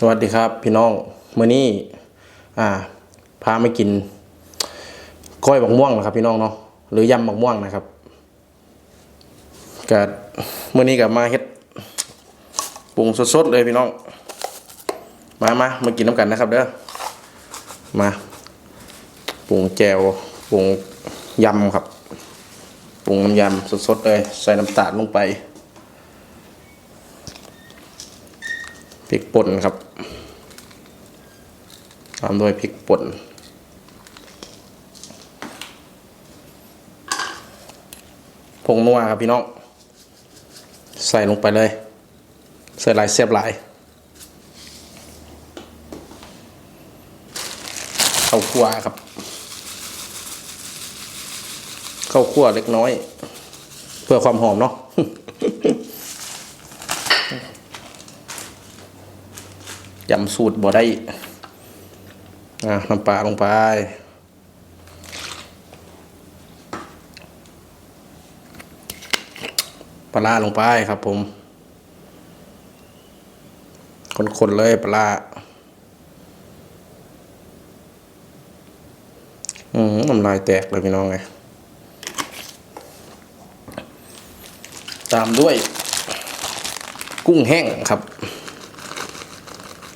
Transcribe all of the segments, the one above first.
สวัสดีครับพี่น้องมื้อนี้อ่าพามากินก้อยบักม่วงนะครับ พี่น้องเนาะหรือยำบักม่วงนะครับก็มื้อนี้ก็มาเฮ็ดปรุงสดๆเลยพี่น้อง มามามากินน้ำกันนะครับเด้อมาปรุงแจวปรุงยำครับปรุงน้ำยำสดๆเลย ใส่น้ำตาลลงไป พริกป่นครับ ตามด้วยพริกป่นผงนัวครับพี่น้อง ใส่ลงไปเลย ใส่หลายเสียบหลายข้าวคั่วครับข้าวคั่วเล็กน้อย เพื่อความหอมเนาะ ยำสูตรบ่ได้อะน้ำปลาลงไปปลาลงไปครับผม คนๆเลยปลาร้าอืมน้ำลายแตกเลยพี่น้องไง ตามด้วย กุ้งแห้งครับ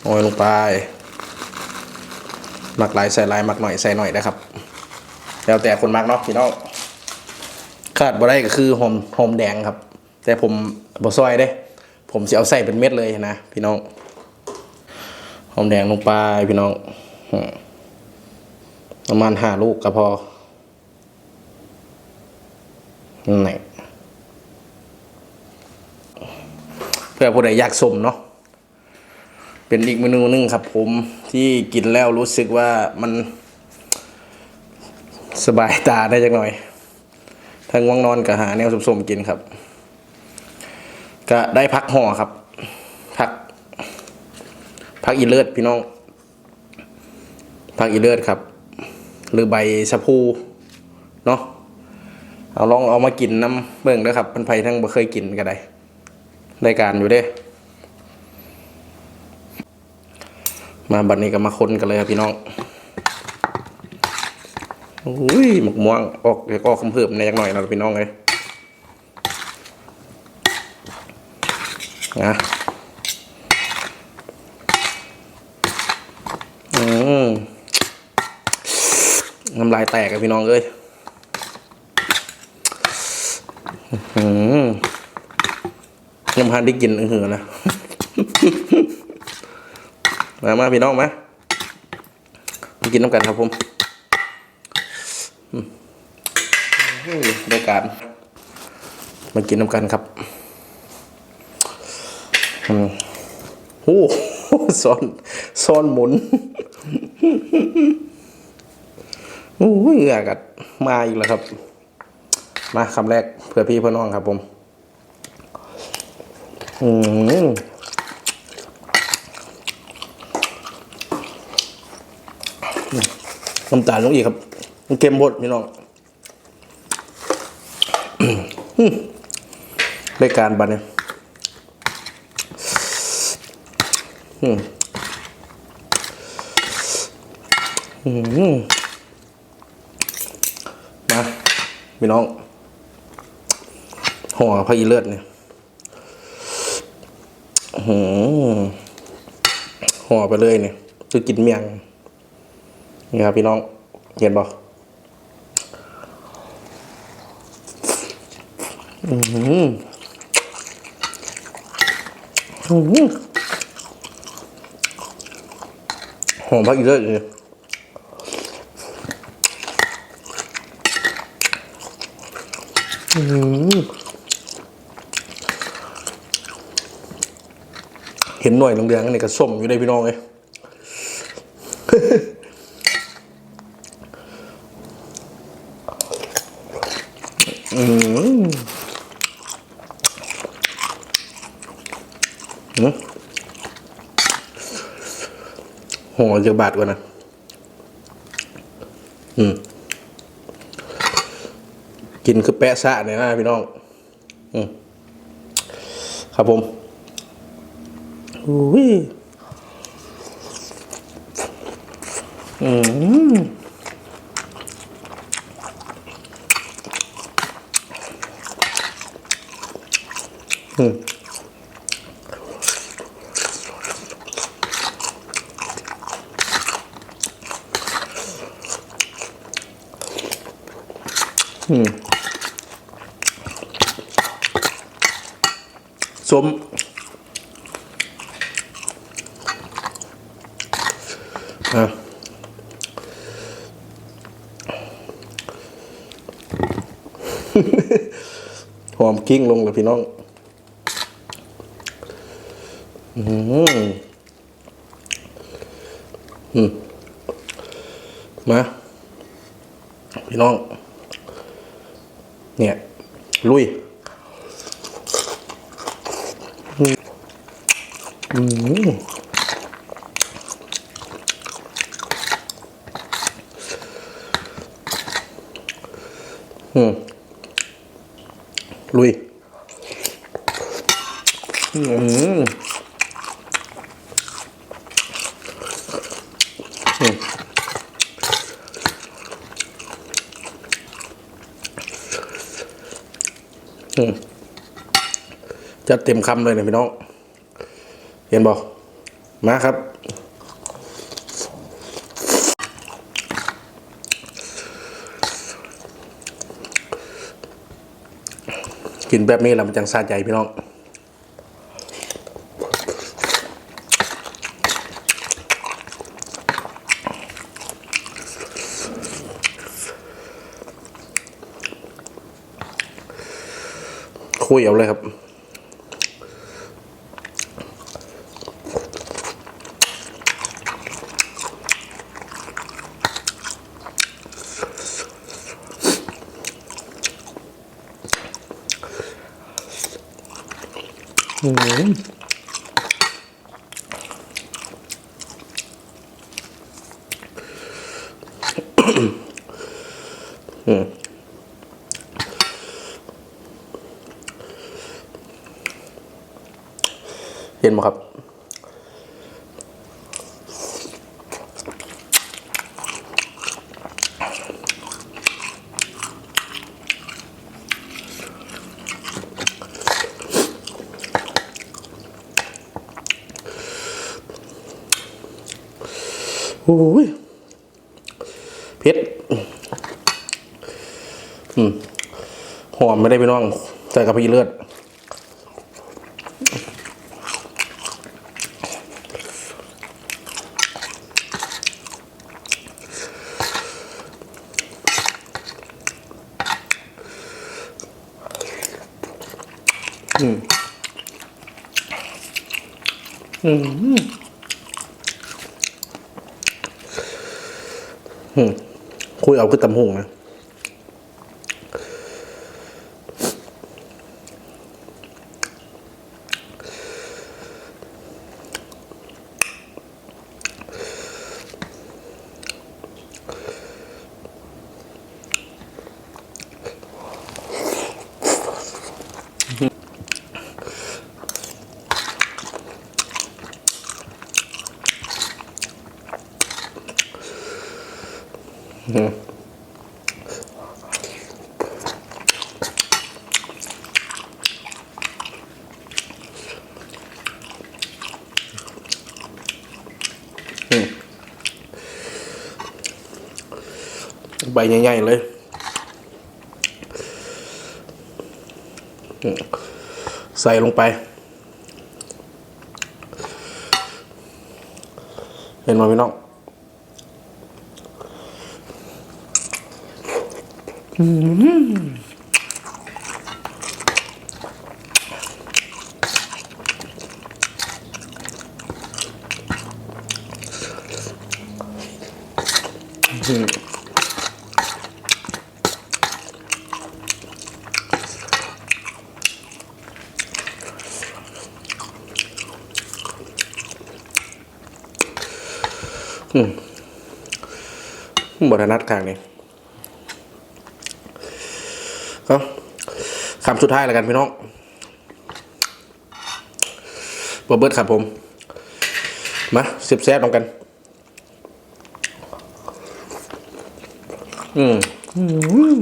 โอยลงไป หมักลายใส่ลายหมักหน่อยใส่หน่อยนะครับ แล้วแต่คนมักเนาะพี่น้องขาดบ่ได้ก็คือหอมหอมแดงครับ แต่ผมบ่ซอยเด้ ผมจะเอาใส่เป็นเม็ดเลยนะพี่น้องหอมแดงลงไปพี่น้องประมาณห้าลูกก็พอนี่เพื่อผู้ใดอยากสมเนาะ เป็นอีกเมนูหนึงครับผมที่กินแล้วรู้สึกว่ามันสบายตาได้จักหน่อยทั้งง่วงนอนกับหาแนวสมๆกินครับ ก็ได้พักห่อครับ พัก พักอีเลิศพี่น้อง พักอีเลิศครับ หรือใบชะพูเนาะเอาลองเอามากินน้ำเบิ่งด้อครับเพันไพทั้งบ่เคยกินก็ได้รายการอยู่เด้ มาบัดนี้ก็มาค้นกันเลยครับพี่น้องอุ้ยหมกม่วงออกเดี๋ยวก็ออกเพิ่มในจักหน่อยนะพี่น้องเลยนะอืมน้ำลายแตกอะพี่น้องเอ้ยอืมยังพันได้กินอือหือนะ มามาพี่น้องมามากินน้ำกันครับผมได้การ มากินน้ำกันครับอืมโอ้โหซ้อนซ้อนหมุนโอ้ยเหงื่อกัดมาอีกแล้วครับ มาคำแรกเพื่อพี่เพื่อน้องครับผม อืม น้ำตาลลงอีกครับ มันเค็มหมดพี่น้องรายการบันเนี่ยอืมอืมมาพี่น้องห่อพระอีเลือดเนี่ยห่อไปเลยเนี่ยคือกินเมียง นี่ครับพี่น้องเห็นบอือหืออื้อหือหอมพักอีกเลยเลยอือหือเห็นหน่วยเหลืองนี่ก็ส้มอยู่ได้พี่น้องเลย อืมอืมโหจะบาดกว่านะ อืม กินคือแปะซะเนี่ยนะพี่น้อง อืม ครับผมอุ้ยอืม สมอะหอมกิ้งลงเลยพี่น้อง อืมอืม มา พี่น้อง เนี่ย ลุยอืมอืมอืม ลุย อืมอืมอืม จะเต็มคำเลยเนี่ยพี่น้อง เห็นบอกมาครับ กินแบบนี้แล้วมันจังซาใจพี่น้อง คุยเอาเลยครับ อืมอืมเห็นไหม ครับ โอ้ยเผ็ดอืมหอมไม่ได้พี่น้องใส่กะปิเลือด อืมคุยเอาคือตำหงนะ ใบใหญ่ๆเลยใส่ลงไป เห็นไหมพี่น้อง อืมบทนัดกลางนี่ เอาคำสุดท้ายแล้วกันพี่น้องบอเบิร์ดครับผม มาเสิบแซ่บลงกัน อือืม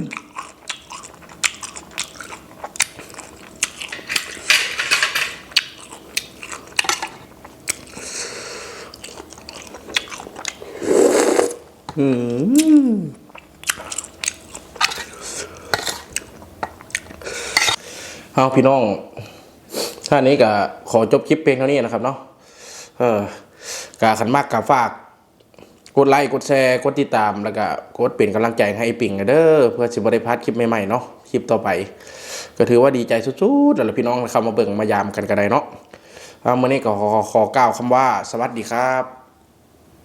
อืม เอาพี่น้องท่านี้ก็ขอจบคลิปเพลงเท่านี้นะครับเนาะเออกาขันมากกาฝากกดไลค์กดแชร์กดติดตามแล้วก็กดเป็นกำลังใจให้ปิ่งเด้อเพื่อสิบได้พลาดคลิปใหม่ๆเนาะคลิปต่อไป ก็ถือว่าดีใจสุดๆแล้วพี่น้องเข้ามาเบิ่งมายามกันกันได้เนาะเมื่อนี้ก็ขอขอกล่าวคำว่าสวัสดีครับ